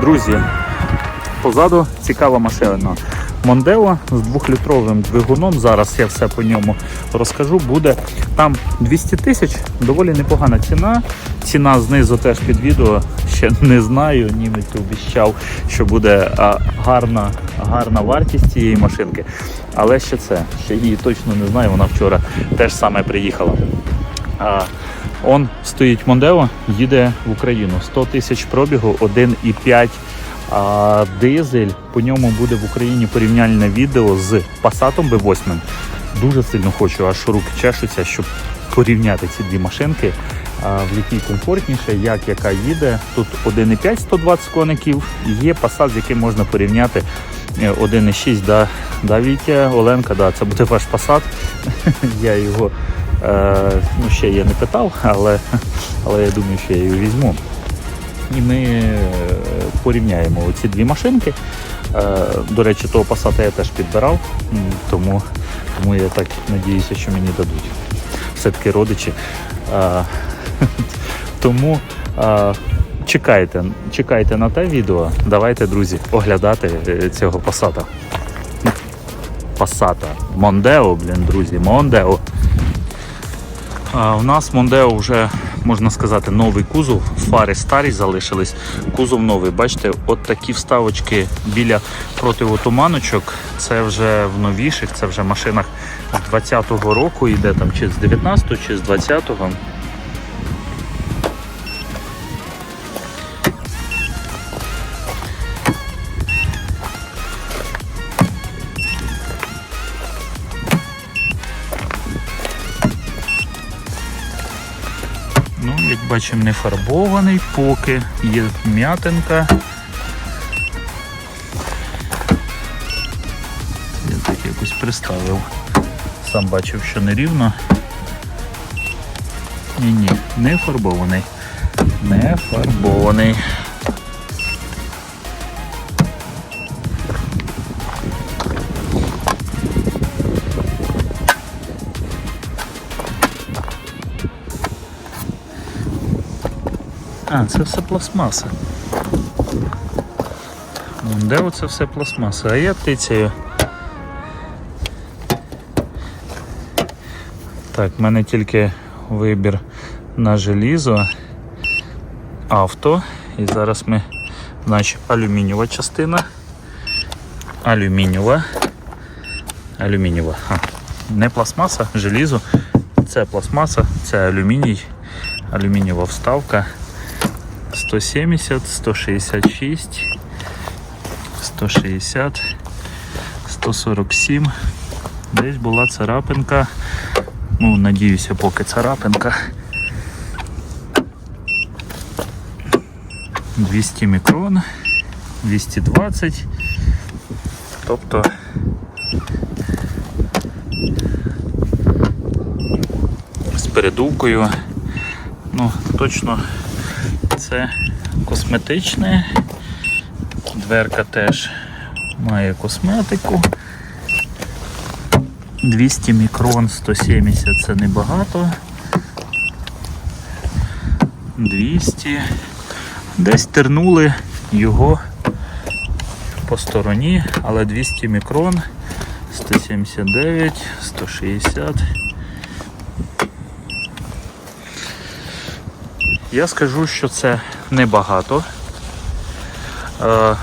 Друзі, позаду цікава машина. Мондео з двохлітровим двигуном. Зараз я все по ньому розкажу. Буде там 200 тисяч, доволі непогана ціна. Ціна знизу теж під відео. Ще не знаю. Німець обіщав, що буде гарна, гарна вартість цієї машинки. Але ще це, ще її точно не знаю. Вона вчора теж саме приїхала. Он стоїть Мондео, їде в Україну. 100 тисяч пробігу, 1,5 а, дизель. По ньому буде в Україні порівняльне відео з Passat B8. Дуже сильно хочу, аж руки чешуться, щоб порівняти ці дві машинки. В якій комфортніше, як яка їде. Тут 1,5 120 коників, є Passat, з яким можна порівняти е, 1,6. Да, да, Вітя, Оленка, да, це буде ваш Passat. Я його е, ну, ще я не питав, але, але я думаю, що я його візьму. І ми е, порівняємо ці дві машинки. Е, До речі, того Passat я теж підбирав, тому, тому я так надіюся, що мені дадуть. Все-таки родичі. Е, Тому е, чекайте, чекайте на те відео. Давайте, друзі, оглядати е, цього Passat. Passat. Мондео, блін, друзі, Мондео. У нас Мондео вже можна сказати новий кузов. Фари старі залишились. Кузов новий. Бачите, от такі вставочки біля противотуманочок. Це вже в новіших, це вже машинах з 20-го року йде там чи з 19-го, чи з 20-го. Бачимо, не фарбований поки, є м'ятинка. Я так якось приставив. Сам бачив, що не рівно. Ні, ні, не фарбований. Не фарбований. А, це все пластмаса. Де оце все пластмаса? А я тицяю. Так, в мене тільки вибір на желізо, авто. І зараз ми, значить, алюмінієва частина. Алюмінієва. Алюмінієва. А, не пластмаса, желізо. Це пластмаса, це алюміній, алюмінієва вставка. 170, 166, 160, 147. Десь була царапинка. Ну, надіюся, поки царапинка. 200 мікрон, 220. Тобто з передувкою. Ну, точно це косметичне. Дверка теж має косметику. 200 мікрон, 170 це небагато. 200. Десь тернули його по стороні, але 200 мікрон, 179, 160. Я скажу, що це небагато. Е,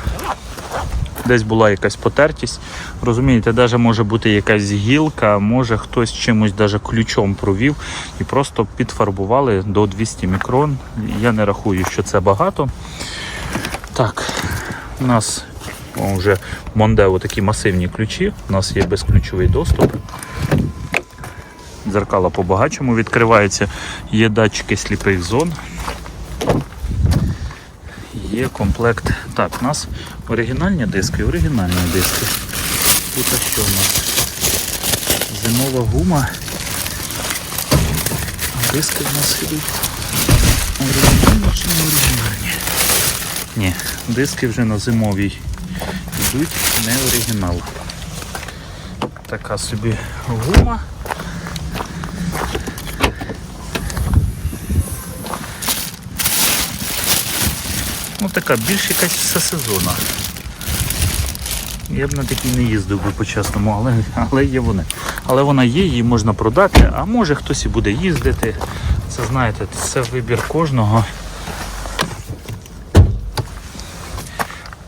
Десь була якась потертість. Розумієте, навіть може бути якась гілка, може хтось чимось даже ключом провів і просто підфарбували до 200 мікрон. Я не рахую, що це багато. Так, у нас вже Мондео такі масивні ключі. У нас є безключовий доступ. Дзеркала по-багачому відкриваються, є датчики сліпих зон. Є комплект. Так, у нас оригінальні диски, оригінальні диски. Тут що у нас? Зимова гума. Диски в нас ідуть. Оригінальні чи не оригінальні? Ні, диски вже на зимовій йдуть не оригінал. Така собі гума. Така більш якась все сезонна. Я б на такій не їздив би по-чесному, але, але є вони. Але вона є, її можна продати, а може хтось і буде їздити. Це знаєте, це вибір кожного.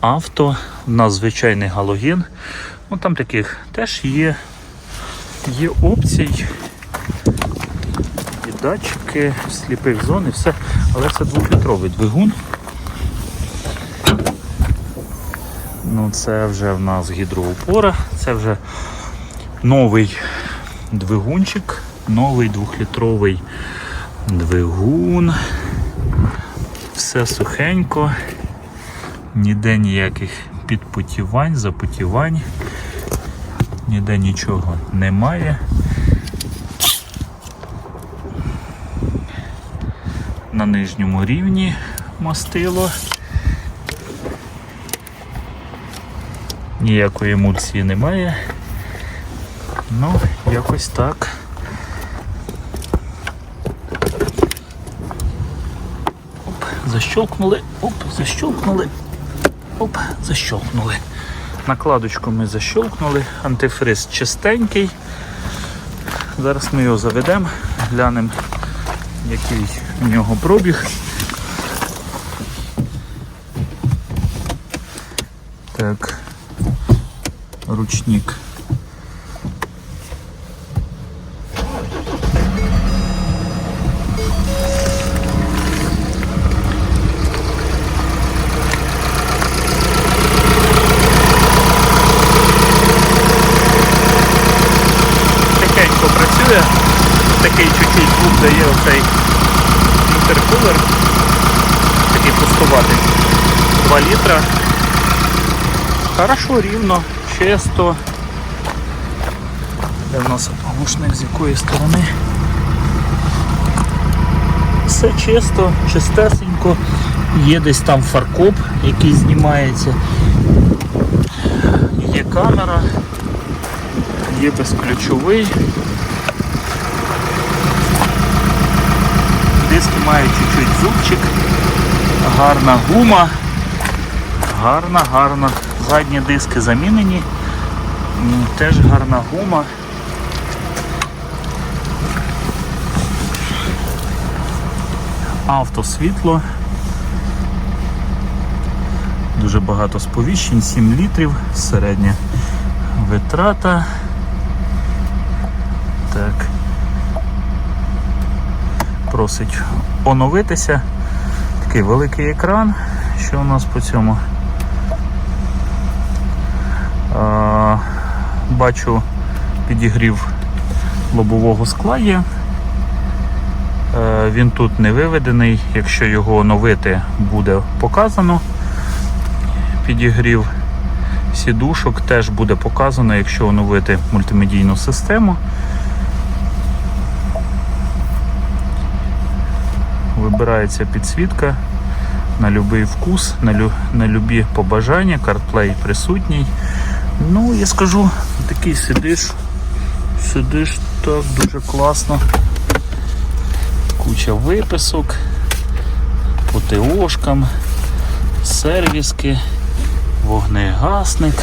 Авто, у нас звичайний галоген. Ну там таких теж є, є опцій. І датчики, сліпих зон і все. Але це двохлітровий двигун. Ну, це вже в нас гідроупора, це вже новий двигунчик, новий двохлітровий двигун. Все сухенько, ніде ніяких підпотівань, запотівань, ніде нічого немає. На нижньому рівні мастило. Ніякої емульсії немає. Ну, якось так. Оп, защелкнули, оп, защелкнули, оп, защелкнули. Накладочку ми защелкнули, антифриз чистенький. Зараз ми його заведемо, глянемо, який у нього пробіг. Так ручник. Тихенько такий чуть-чуть дає оцей інтеркулер, такий пустуватий 2 літра. Хорошо, рівно, чисто. Де в нас глушник з якої сторони? Все чисто, чистесенько. Є десь там фаркоп, який знімається. Є камера, є безключовий. Диски мають чуть-чуть зубчик, гарна гума. Гарна, гарна. Задні диски замінені. Теж гарна гума. Автосвітло. Дуже багато сповіщень, 7 літрів, середня витрата. Так. Просить оновитися. Такий великий екран. Що у нас по цьому? Бачу підігрів лобового скла є. Е, Він тут не виведений, якщо його оновити, буде показано. Підігрів сідушок теж буде показано, якщо оновити мультимедійну систему. Вибирається підсвітка на будь-який вкус, на, лю, на любі побажання, CarPlay присутній. Ну, я скажу, такий сидиш, сидиш так дуже класно. Куча виписок, по ТОшкам, сервіски, вогнегасник,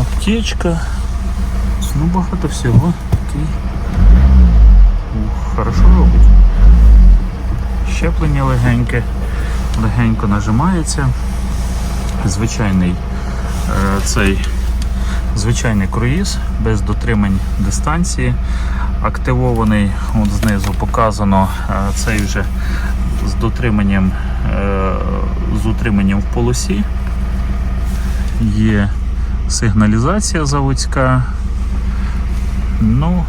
аптечка. Ну, багато всього. Такий. Ух, хорошо робить. Щеплення легеньке, легенько нажимається. Звичайний е, цей звичайний круїз без дотримань дистанції. Активований, от знизу показано е, цей вже з дотриманням е, з утриманням в полосі. Є сигналізація заводська. Ну,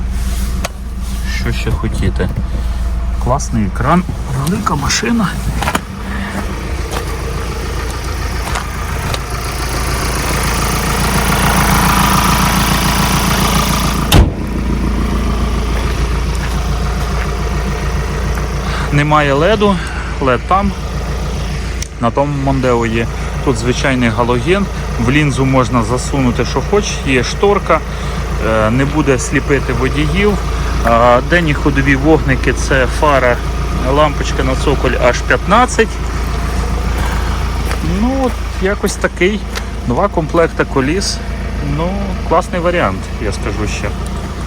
що ще хотіти. Класний екран, велика машина. Немає леду, лед там. На тому Мондео є. Тут звичайний галоген. В лінзу можна засунути, що хочеш, є шторка, е, не буде сліпити водіїв. Денні ходові вогники це фара, лампочка на цоколь H15. якось такий. Два комплекти коліс. Ну, класний варіант, я скажу ще.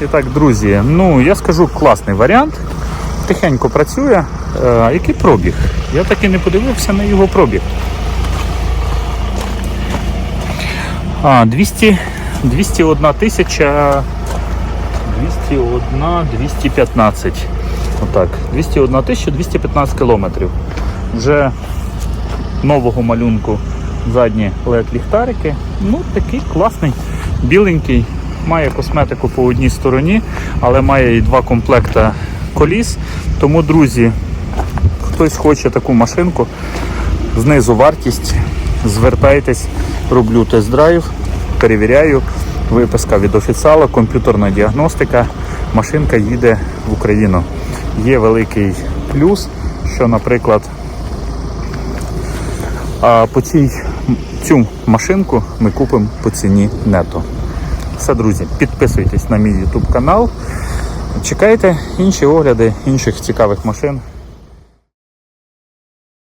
І так, друзі, ну я скажу класний варіант. Тихенько працює. Е, який пробіг? Я так і не подивився на його пробіг. А, 200, 201 тисяча 201, 215. Отак. 201 тисяча 215 кілометрів. Вже нового малюнку задні led ліхтарики. Ну, такий класний, біленький. Має косметику по одній стороні, але має і два комплекта коліс. Тому, друзі, хтось хоче таку машинку, знизу вартість, звертайтесь, роблю тест-драйв, перевіряю. Виписка від офіціала, комп'ютерна діагностика. Машинка їде в Україну. Є великий плюс, що, наприклад, по цій цю машинку ми купимо по ціні нето. Все, друзі, підписуйтесь на мій YouTube канал. Чекайте інші огляди інших цікавих машин.